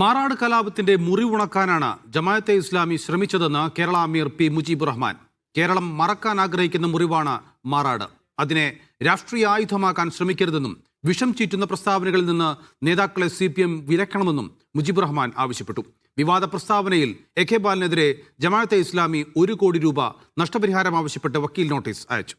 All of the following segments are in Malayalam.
മാറാട് കലാപത്തിന്റെ മുറിവുണക്കാനാണ് ജമായത്തെ ഇസ്ലാമി ശ്രമിച്ചതെന്ന് കേരള അമീർ പി മുജീബ് റഹ്മാൻ. കേരളം മറക്കാൻ ആഗ്രഹിക്കുന്ന മുറിവാണ് മാറാട്. അതിനെ രാഷ്ട്രീയ ആയുധമാക്കാൻ ശ്രമിക്കരുതെന്നും വിഷം ചീറ്റുന്ന പ്രസ്താവനകളിൽ നിന്ന് നേതാക്കളെ സി പി എം വിലക്കണമെന്നും മുജീബ് റഹ്മാൻ ആവശ്യപ്പെട്ടു. വിവാദ പ്രസ്താവനയിൽ എ കെ ബാലിനെതിരെ ജമാഅത്തെ ഇസ്ലാമി ഒരു കോടി രൂപ നഷ്ടപരിഹാരം ആവശ്യപ്പെട്ട് വക്കീൽ നോട്ടീസ് അയച്ചു.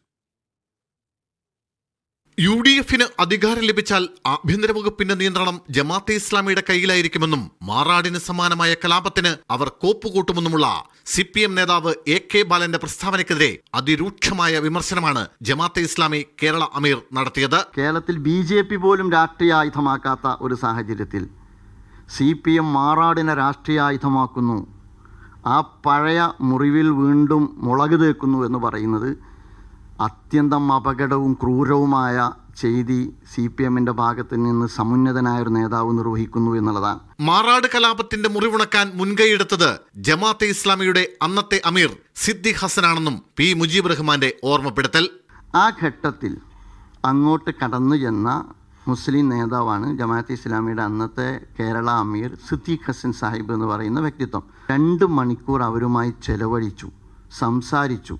യു ഡി എഫിന് അധികാരം ലഭിച്ചാൽ ആഭ്യന്തര വകുപ്പിന്റെ നിയന്ത്രണം ജമാഅത്തെ ഇസ്ലാമിയുടെ കയ്യിലായിരിക്കുമെന്നും മാറാടിന് സമാനമായ കലാപത്തിന് അവർ കോപ്പുകൂട്ടുമെന്നുമുള്ള സി പി എം നേതാവ് എ കെ ബാലന്റെ പ്രസ്താവനയ്ക്കെതിരെ അതിരൂക്ഷമായ വിമർശനമാണ് ജമാഅത്തെ ഇസ്ലാമി കേരള അമീർ നടത്തിയത്. കേരളത്തിൽ ബി ജെ പി പോലും രാഷ്ട്രീയ ആയുധമാക്കാത്ത ഒരു സാഹചര്യത്തിൽ സി പി എം മാറാടിനെ രാഷ്ട്രീയ ആയുധമാക്കുന്നു. ആ പഴയ മുറിവിൽ വീണ്ടും മുളക് തേക്കുന്നു എന്ന് പറയുന്നത് അത്യന്തം അപകടവും ക്രൂരവുമായ ചെയ്തി സി പി എമ്മിന്റെ ഭാഗത്ത് നിന്ന് സമുന്നതനായ ഒരു നേതാവ് നിർവഹിക്കുന്നു എന്നുള്ളതാണ്. മാറാട് കലാപത്തിന്റെ മുറിവുണക്കാൻ മുൻകൈയെടുത്തത് ജമാഅത്തെ ഇസ്ലാമിയുടെ അന്നത്തെ അമീർ സിദ്ദി ഹസനാണെന്നും പി മുജീബ് റഹ്മാന്റെ ഓർമ്മപ്പെടുത്തൽ. ആ ഘട്ടത്തിൽ അങ്ങോട്ട് കടന്നു ചെന്ന മുസ്ലിം നേതാവാണ് ജമാഅത്ത് ഇസ്ലാമിയുടെ അന്നത്തെ കേരള അമീർ സിദ്ദീഖ് ഹസൻ സാഹിബ് എന്ന് പറയുന്ന വ്യക്തിത്വം. രണ്ട് മണിക്കൂർ അവരുമായി ചെലവഴിച്ചു സംസാരിച്ചു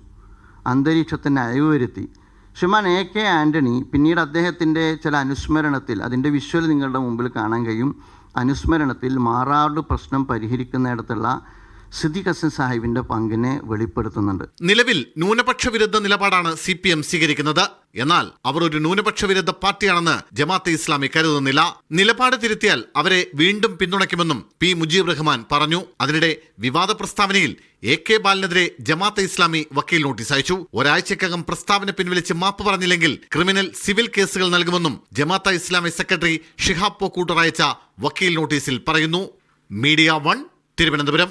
അന്തരീക്ഷത്തിന് അയവ് വരുത്തി. ശ്രീമാൻ എ കെ ആന്റണി പിന്നീട് അദ്ദേഹത്തിന്റെ ചില അനുസ്മരണത്തിൽ അതിന്റെ വിഷ്വൽ നിങ്ങളുടെ മുമ്പിൽ കാണാൻ കഴിയും. അനുസ്മരണത്തിൽ മാറാട് പ്രശ്നം പരിഹരിക്കുന്നിടത്തുള്ള സിദ്ദീഖ് ഹസൻ സാഹിബിന്റെ പങ്കിനെ വെളിപ്പെടുത്തുന്നുണ്ട്. നിലവിൽ ന്യൂനപക്ഷ വിരുദ്ധ നിലപാടാണ് സി പി എം സ്വീകരിക്കുന്നത്. എന്നാൽ അവർ ഒരു ന്യൂനപക്ഷ വിരുദ്ധ പാർട്ടിയാണെന്ന് ജമാഅത്തെ ഇസ്ലാമി കരുതുന്നില്ല. നിലപാട് തിരുത്തിയാൽ അവരെ വീണ്ടും പിന്തുണയ്ക്കുമെന്നും പി മുജീബ് റഹ്മാൻ പറഞ്ഞു. അതിനിടെ വിവാദ പ്രസ്താവനയിൽ എ കെ ബാലിനെതിരെ ജമാഅത്തെ ഇസ്ലാമി വക്കീൽ നോട്ടീസ് അയച്ചു. ഒരാഴ്ചക്കകം പ്രസ്താവന പിൻവലിച്ച് മാപ്പ് പറഞ്ഞില്ലെങ്കിൽ ക്രിമിനൽ സിവിൽ കേസുകൾ നൽകുമെന്നും ജമാഅത്തെ ഇസ്ലാമി സെക്രട്ടറി ഷിഹാബ് പോക്കൂട്ടർ അയച്ച വക്കീൽ നോട്ടീസിൽ പറയുന്നു. Media one Thiruvananthapuram.